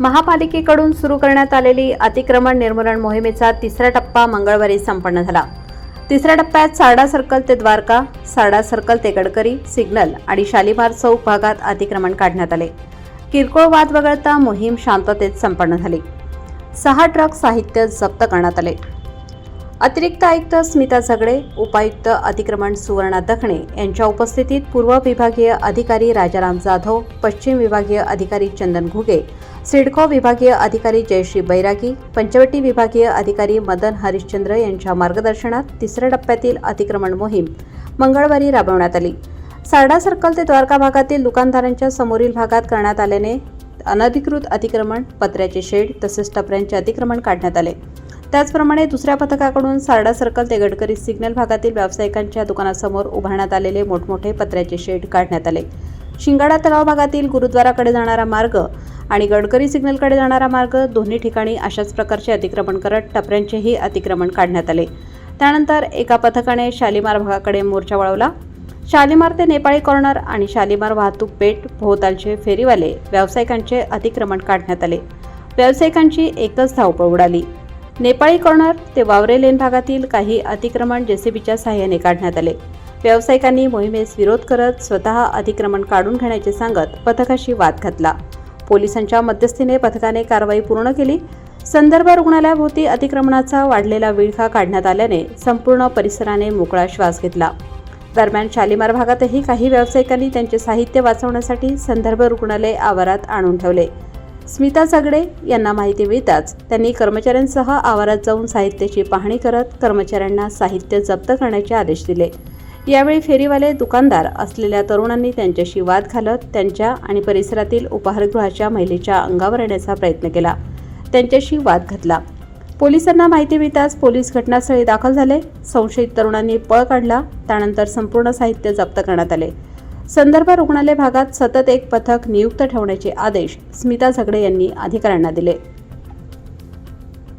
महापालिकेकडून सुरू करण्यात आलेली अतिक्रमण निर्मूलन मोहिमेचा तिसरा टप्पा मंगळवारी संपन्न झाला. तिसऱ्या टप्प्यात सारडा सर्कल ते द्वारका सारडा सर्कल ते गडकरी सिग्नल आणि शालिमार चौक भागात अतिक्रमण काढण्यात आले. किरकोळ वाद वगळता मोहीम शांततेत संपन्न झाली. सहा ट्रक साहित्य जप्त करण्यात आले. अतिरिक्त आयुक्त स्मिता झगडे उपायुक्त अतिक्रमण सुवर्णा दखणे यांच्या उपस्थितीत पूर्व विभागीय अधिकारी राजाराम जाधव पश्चिम विभागीय अधिकारी चंदन घुगे सिडको विभागीय अधिकारी जयश्री बैरागी पंचवटी विभागीय अधिकारी मदन हरिश्चंद्र यांच्या मार्गदर्शनात तिसऱ्या टप्प्यातील अतिक्रमण मोहीम मंगळवारी राबवण्यात आली. सारडा सर्कल ते द्वारका भागातील दुकानदारांच्या समोरील भागात करण्यात आल्याने अनधिकृत अतिक्रमण पत्र्याचे शेड तसेच टपऱ्यांचे अतिक्रमण काढण्यात आले. त्याचप्रमाणे दुसऱ्या पथकाकडून सारडा सर्कल ते गडकरी सिग्नल भागातील व्यावसायिकांच्या दुकानासमोर उभारण्यात आलेले मोठमोठे पत्र्याचे शेड काढण्यात आले. शिंगाडा तलाव भागातील गुरुद्वाराकडे जाणारा मार्ग आणि गडकरी सिग्नलकडे जाणारा मार्ग दोन्ही ठिकाणी अशाच प्रकारचे अतिक्रमण करत टपऱ्यांचेही अतिक्रमण काढण्यात आले. त्यानंतर एका पथकाने शालिमार भागाकडे मोर्चा वळवला. शालिमार ते नेपाळी कॉर्नर आणि शालिमार वाहतूक पेठ भोवतालचे फेरीवाले व्यावसायिकांचे अतिक्रमण काढण्यात आले. व्यावसायिकांची एकच धावपळ उडाली. नेपाळी कॉर्नर ते वावरे लेन भागातील काही अतिक्रमण जेसीबीच्या सहाय्याने काढण्यात आले. व्यावसायिकांनी मोहिमेस विरोध करत स्वतः अतिक्रमण काढून घेण्याचे सांगत पथकाशी वाद घातला. पोलिसांच्या मध्यस्थीने पथकाने कारवाई पूर्ण केली. संदर्भ रुग्णालयाभोवती अतिक्रमणाचा वाढलेला विळखा काढण्यात आल्याने संपूर्ण परिसराने मोकळा श्वास घेतला. दरम्यान शालिमार भागातही काही व्यावसायिकांनी त्यांचे साहित्य वाचवण्यासाठी संदर्भ रुग्णालय आवारात आणून ठेवले. स्मिता झगडे यांना माहिती मिळताच त्यांनी कर्मचाऱ्यांसह आवारात जाऊन साहित्याची पाहणी करत कर्मचाऱ्यांना साहित्य जप्त करण्याचे आदेश दिले. यावेळी फेरीवाले दुकानदार असलेल्या तरुणांनी त्यांच्याशी वाद घालत त्यांच्या आणि परिसरातील उपाहारगृहाच्या महिलेच्या अंगावर येण्याचा प्रयत्न केला. त्यांच्याशी वाद घातला. पोलिसांना माहिती मिळताच पोलीस घटनास्थळी दाखल झाले. संशयित तरुणांनी पळ काढला. त्यानंतर संपूर्ण साहित्य जप्त करण्यात आले. संदर्भ रुग्णालय भागात सतत एक पथक नियुक्त ठेवण्याचे आदेश स्मिता झगडे यांनी अधिकाऱ्यांना दिले.